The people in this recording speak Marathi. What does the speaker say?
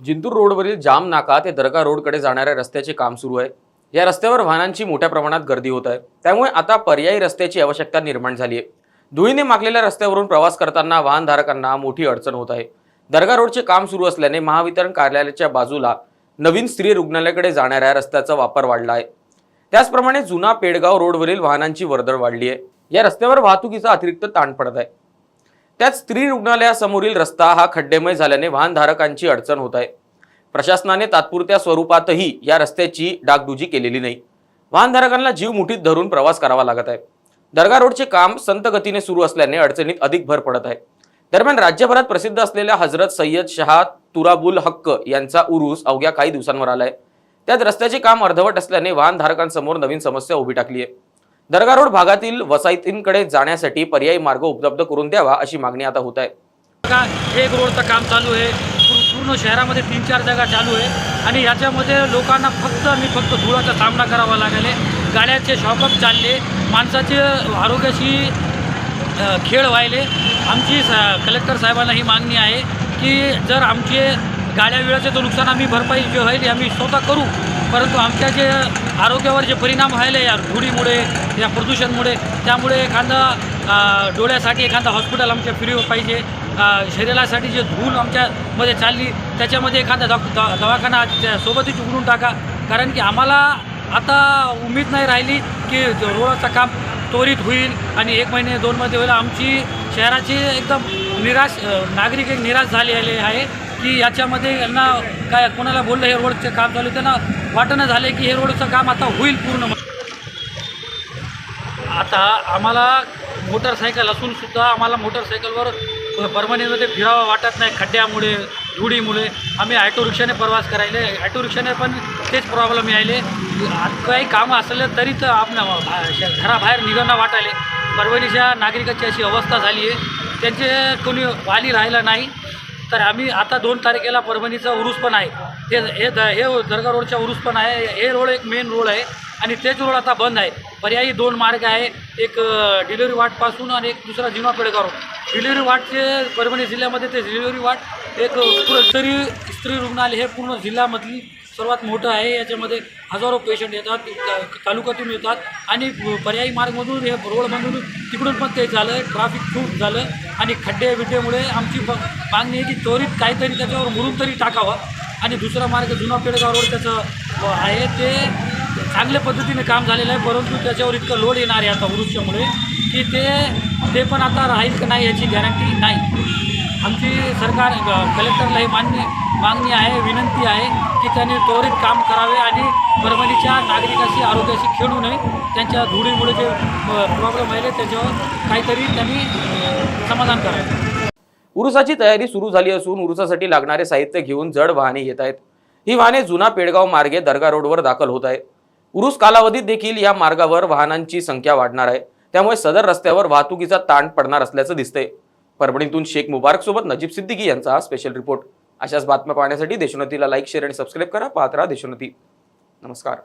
जिंतूर रोडवरील जाम नाका ते दर्गा रोडकडे जाणाऱ्या रस्त्याचे काम सुरू आहे. या रस्त्यावर वाहनांची मोठ्या प्रमाणात गर्दी होत आहे. त्यामुळे आता पर्यायी रस्त्याची आवश्यकता निर्माण झाली आहे धुळीने मागलेल्या रस्त्यावरून प्रवास करताना वाहनधारकांना मोठी अडचण होत आहे. दर्गा रोडचे काम सुरू असल्याने महावितरण कार्यालयाच्या बाजूला नवीन स्त्री रुग्णालयाकडे जाणाऱ्या रस्त्याचा वापर वाढला आहे. त्याचप्रमाणे जुना पेडगाव रोडवरील वाहनांची वर्दळ वाढली आहे या रस्त्यावर वाहतुकीचा अतिरिक्त ताण पडत आहे. त्यात स्त्री रुग्णालयासमोरील रस्ता हा खड्डेमय झाल्याने वाहनधारकांची अडचण होत आहे. प्रशासनाने तात्पुरत्या स्वरूपातही या रस्त्याची डागडुजी केलेली नाही. वाहनधारकांना जीव मुठीत धरून प्रवास करावा लागत आहे. दर्गा रोडचे काम संत गतीने सुरू असल्याने अडचणीत अधिक भर पडत आहे. दरम्यान राज्यभरात प्रसिद्ध असलेल्या हजरत सय्यद शहा तुराबुल हक्क यांचा उरूस अवघ्या काही दिवसांवर आलाय. त्यात रस्त्याचे काम अर्धवट असल्याने वाहनधारकांसमोर नवीन समस्या उभी टाकली आहे. दर्गा रोड भागातील वसाहतींकडे जाण्यासाठी पर्यायी मार्ग उपलब्ध करून द्यावा अशी मागणी आता होत आहे. एक रोडचं काम चालू आहे. पूर्ण शहरामध्ये तीन चार जागा चालू आहे. आणि याच्यामध्ये लोकांना फक्त आणि फक्त धुळाचा सामना करावा लागेल. गाड्याचे शॉकअप चालले. माणसाचे आरोग्याशी खेळ व्हायले. आमची सा कलेक्टर साहेबांना ही मागणी आहे की जर आमचे गाड्या वेळाचे तो नुकसान आम्ही भरपाई जे होईल आम्ही स्वतः करू. परंतु आमच्या जे आरोग्यावर जे परिणाम व्हायले या धुळीमुळे या प्रदूषणमुळे त्यामुळे एखादा डोळ्यासाठी एखादा हॉस्पिटल आमच्या फ्री पाहिजे. शरीरासाठी जे धूल आमच्यामध्ये चालली त्याच्यामध्ये एखादा दवा दवा- दवाखाना त्या सोबतच उघडून टाका. कारण की आम्हाला आता उमेद नाही राहिली की रोडाचं काम त्वरित होईल आणि एक महिने दोन महिने होईल. आमची शहराची एकदम निराश नागरिक एक निराश झालेले आहे. की याच्यामध्ये यांना काय कोणाला बोललं हे रोडचं काम चालू त्यांना वाटणं झालं की हे रोडचं काम आता होईल पूर्ण आता आम्हाला मोटरसायकल असूनसुद्धा आम्हाला मोटरसायकलवर परभणीमध्ये फिरावं वाटत नाही खड्ड्यामुळे धुडीमुळे. आम्ही ॲटो रिक्षाने प्रवास करायले. ॲटो रिक्षाने पण तेच प्रॉब्लेम यायले. काही कामं असलं तरी तर आपल्या घराबाहेर निघणं वाटायले. परभणीच्या नागरिकाची अशी अवस्था झाली आहे. त्यांचे कोणी वाली राहिलं नाही. तर आम्ही आता दोन तारखेला परभणीचा उरूस पण आहे. हे हे द हे दर्गा रोडचा उरूस पण आहे. हे रोड एक मेन रोड आहे आणि तेच रोड आता बंद आहे. पर्यायी दोन मार्ग आहे. एक डिलिव्हरी वाटपासून आणि एक दुसरा जिना पेडगाव. डिलिव्हरी वाटचे परभणी जिल्ह्यामध्ये ते डिलिव्हरी वाट एक स्त्री स्त्री रुग्णालय हे पूर्ण जिल्ह्यामधली सर्वात मोठं आहे याच्यामध्ये हजारो पेशंट येतात तालुक्यातून येतात. आणि पर्यायी मार्गमधून हे रोडमधून तिकडून पण ते झालं ट्रॅफिक खूप झालं. आणि खड्डे बिड्डेमुळे आमची मागणी आहे की त्वरित काहीतरी त्याच्यावर मुरून तरी टाकावं. आणि दुसरा मार्ग जुना पेडगाव रोड त्याचं आहे. ते चांगल्या पद्धतीने काम झालेलं आहे परंतु त्याच्यावर इतकं लोड येणार आहे आता वृक्षामुळे की ते ते पण आता राहील का नाही याची गॅरंटी नाही. आमची सरकार कलेक्टरला हे मान्य मागणी आहे विनंती आहे की त्यांनी त्वरित काम करावे आणि परभणीच्या नागरिकाशी आरोग्याशी खेळू नये. त्यांच्या धुळीमुळे जे प्रॉब्लेम आहे त्याच्यावर काहीतरी त्यांनी समाधान करावे. उरुसाची तयारी सुरू झाली असून उरुसासाठी लागणारे साहित्य घेऊन जड वाहने येत आहेत. ही वाहने जुना पेडगाव मार्गे दर्गा रोडवर दाखल होत आहे उरुस कालावधीत देखील या मार्गावर वाहनांची संख्या वाढणार आहे. त्यामुळे सदर रस्त्यावर वाहतुकीचा ताण पडणार असल्याचं दिसतंय. परभणीतून शेख मुबारक सोबत नजीब सिद्दीकी यांचा हा स्पेशल रिपोर्ट अशाच बातम्या पाहण्यासाठी देशोन्नतीला लाईक शेअर आणि सबस्क्राईब करा. पाहत राहा देशोन्नती. नमस्कार.